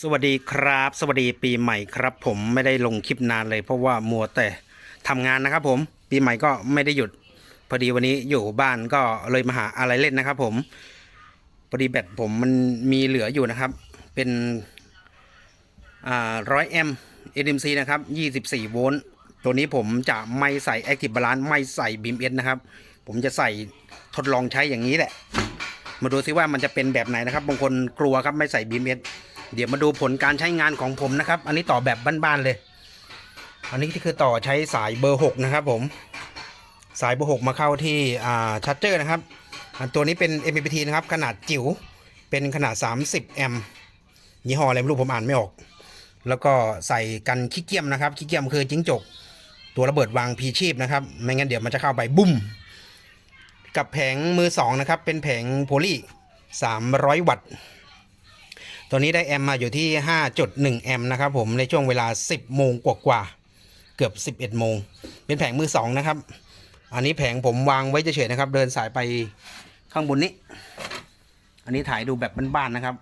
สวัสดีครับ สวัสดีปีใหม่ครับ ผมไม่ได้ลงคลิปนานเลย เพราะว่ามัวแต่ทำงานนะครับ ผมปีใหม่ก็ไม่ได้หยุด พอดีวันนี้อยู่บ้านก็เลยมาหาอะไรเล่นนะครับ ผมพอดีแบตผมมันมีเหลืออยู่นะครับ เป็นอ่าร้อยแอม ADMC นะครับ 24 โวลต์ตัวนี้ผมจะไม่ใส่ Active Balance ไม่ใส่ Beam S นะครับ ผมจะใส่ทดลองใช้อย่างนี้แหละ มาดูซิว่ามันจะเป็นแบบไหนนะครับบางคนกลัวครับไม่ใส่ Beam S เเดี๋ยวมาดูผลการใช้งานของผมนะครับ อันนี้ต่อแบบบ้านๆเลย อันนี้ที่คือต่อใช้สายเบอร์ 6 นะครับผม สายเบอร์ 6 มาเข้าที่อ่าชาร์จเจอร์นะครับ ตัวนี้เป็น MPPT นะครับ ขนาดจิ๋ว เป็นขนาด 30 แอมป์ ยี่ห้ออะไรไม่รู้ผมอ่านไม่ออก แล้วก็ใส่กันขี้เกียมนะครับ ขี้เกียมคือจิ้งจก ตัวระเบิดวางพีชีพนะครับ ไม่งั้นเดี๋ยวมันจะเข้าไปบุ้ม กับแผงมือสองนะครับ เป็นแผงโพลี300 วัตต์ ตัวนี้ได้แอมมาอยู่ที่ 5.1 แอมนะครับผมในช่วงเวลา 10 โมงกว่าๆเกือบ 11 โมง เป็นแผงมือสองนะครับ อันนี้แผงผมวางไว้เฉยๆนะครับ เดินสายไปข้างบนนี้ อันนี้ถ่ายดูแบบบ้านๆนะครับ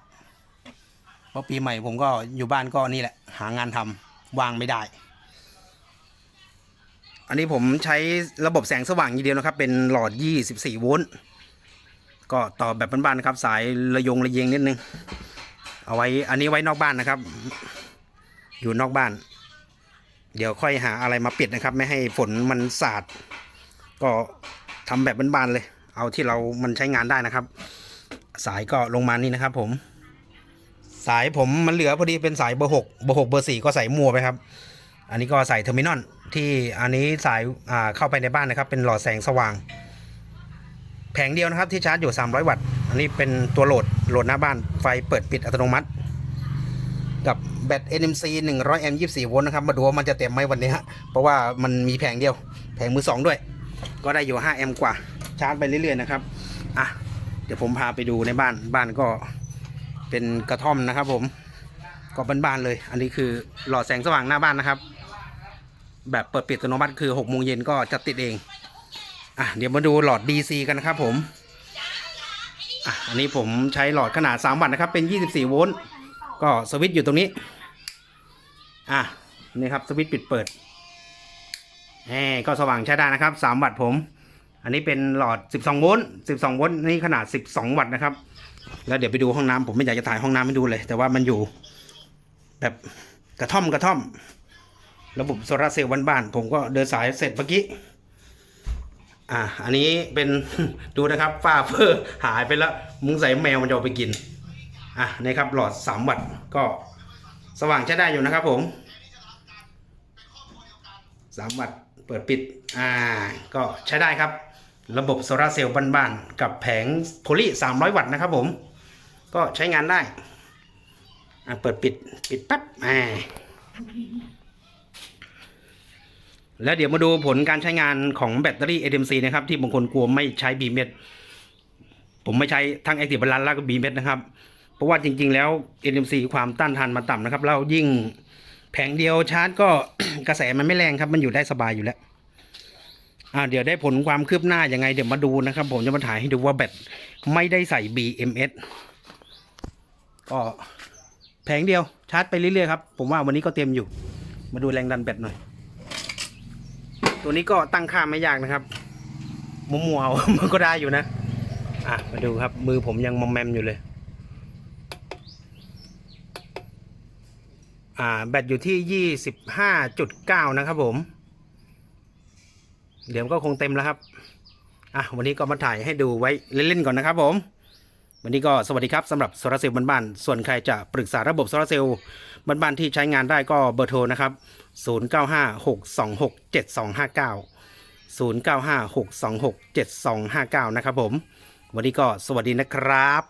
เพราะปีใหม่ผมก็อยู่บ้านก็นี่แหละ หางานทำวางไม่ได้ อันนี้ผมใช้ระบบแสงสว่างอย่างเดียวนะครับ เป็นหลอด 24 โวลต์ก็ต่อแบบบ้านๆนะครับ สายระยงระเยงนิดนึง เอาไว้อันนี้ไว้นอกบ้านนะครับ อยู่นอกบ้าน เดี๋ยวค่อยหาอะไรมาปิดนะครับ ไม่ให้ฝนมันสาด ก็ทำแบบบ้านๆเลย เอาที่เรามันใช้งานได้นะครับ สายก็ลงมานี่นะครับผม สายผมมันเหลือพอดีเป็นสายเบอร์หกเบอร์หกเบอร์สี่ก็ใส่มัวไปครับ อันนี้ก็ใส่เทอร์มินอลที่อันนี้สายอ่าเข้าไปในบ้านนะครับ เป็นหลอดแสงสว่าง แผงเดียวนะครับที่ชาร์จอยู่ 300 วัตต์ อันนี้เป็นตัวโหลด โหลดหน้าบ้าน ไฟเปิดปิดอัตโนมัติ กับแบต NMC 100แอมป์24 โวลต์นะครับ มาดูว่ามันจะเต็มไหมวันนี้ฮะ เพราะว่ามันมีแผงเดียว แผงมือ 2 ด้วย ก็ได้อยู่ 5 แอมป์กว่า ชาร์จไปเรื่อยๆนะครับ อะ เดี๋ยวผมพาไปดูในบ้าน บ้านก็เป็นกระท่อมนะครับ ผม ก็บ้านๆเลย อันนี้คือหลอดแสงสว่างหน้าบ้านนะครับ แบบเปิดปิดอัตโนมัติคือ6โมงเย็นก็จะติดเอง อะเดี๋ยวมาดูหลอด DC กันนะครับผมอะอันนี้ผมใช้หลอดขนาด 3 วัตต์นะครับ เป็น 24 โวลต์ก็สวิตช์อยู่ตรงนี้ อะนี่ครับสวิตช์ปิดเปิดแหมก็สว่างใช้ได้นะครับ 3 วัตต์ผม อันนี้เป็นหลอด 12 โวลต์ 12 โวลต์นี่ขนาด 12 วัตต์นะครับ แล้วเดี๋ยวไปดูห้องน้ำผมไม่อยากจะถ่ายห้องน้ำให้ดูเลย แต่ว่ามันอยู่แบบกระท่อมกระท่อม ระบบโซลาร์เซลล์บ้านๆผมก็เดินสายเสร็จเมื่อกี้ อะอันนี้เป็นดูนะครับฝ้าเฟอร์หายไปแล้วมุ้งใส่แมวมันจะเอาไปกินอะนี่ครับหลอด 3 วัตต์ก็สว่างใช้ได้อยู่นะครับผม 3 วัตต์เปิดปิดอ่าก็ใช้ได้ครับ ระบบโซลาเซลล์บ้านๆกับแผงโพลี300 วัตต์นะครับผม ก็ใช้งานได้อะเปิดปิดปิดปั๊บอ่า แล้วเดี๋ยวมาดูผลการใช้งานของแบตเตอรี่ ADMC นะครับที่บางคนกลัวไม่ใช้บีเมผมไม่ใช้ทั้ง Active Balance แล้วก็บีเมนะครับ เพราะว่าจริง ๆ แล้ว ADMC ความต้านทานมันต่ำนะครับแล้วยิ่งแผงเดียวชาร์จก็กระแสมันไม่แรงครับ มันอยู่ได้สบายอยู่แล้วอ่าเดี๋ยวได้ผลความคืบหน้ายังไง เดี๋ยวมาดูนะครับ ผมจะมาถ่ายให้ดูว่าแบตไม่ได้ใส่ BMS ก็แผงเดียวชาร์จไปเรื่อยๆครับ ผมว่าวันนี้ก็เต็มอยู่ มาดูแรงดันแบตหน่อย ตัวนี้ก็ตั้งค่าไม่ยากนะครับมัวๆเอา มันก็ได้อยู่นะ อะ มาดูครับ มือผมยังมอมแมมอยู่เลย อ่า แบตอยู่ที่ยี่สิบห้าจุดเก้านะครับผม เดี๋ยวก็คงเต็มแล้วครับ อะ วันนี้ก็มาถ่ายให้ดูไว้เล่นๆก่อนนะครับผม วันนี้ก็สวัสดีครับสำหรับโซลาร์เซลล์บ้านๆส่วนใครจะปรึกษาระบบโซลาร์เซลล์บ้านๆที่ใช้งานได้ก็เบอร์โทรนะครับ 0956267259 0956267259 นะครับผม วันนี้ก็สวัสดีนะครับ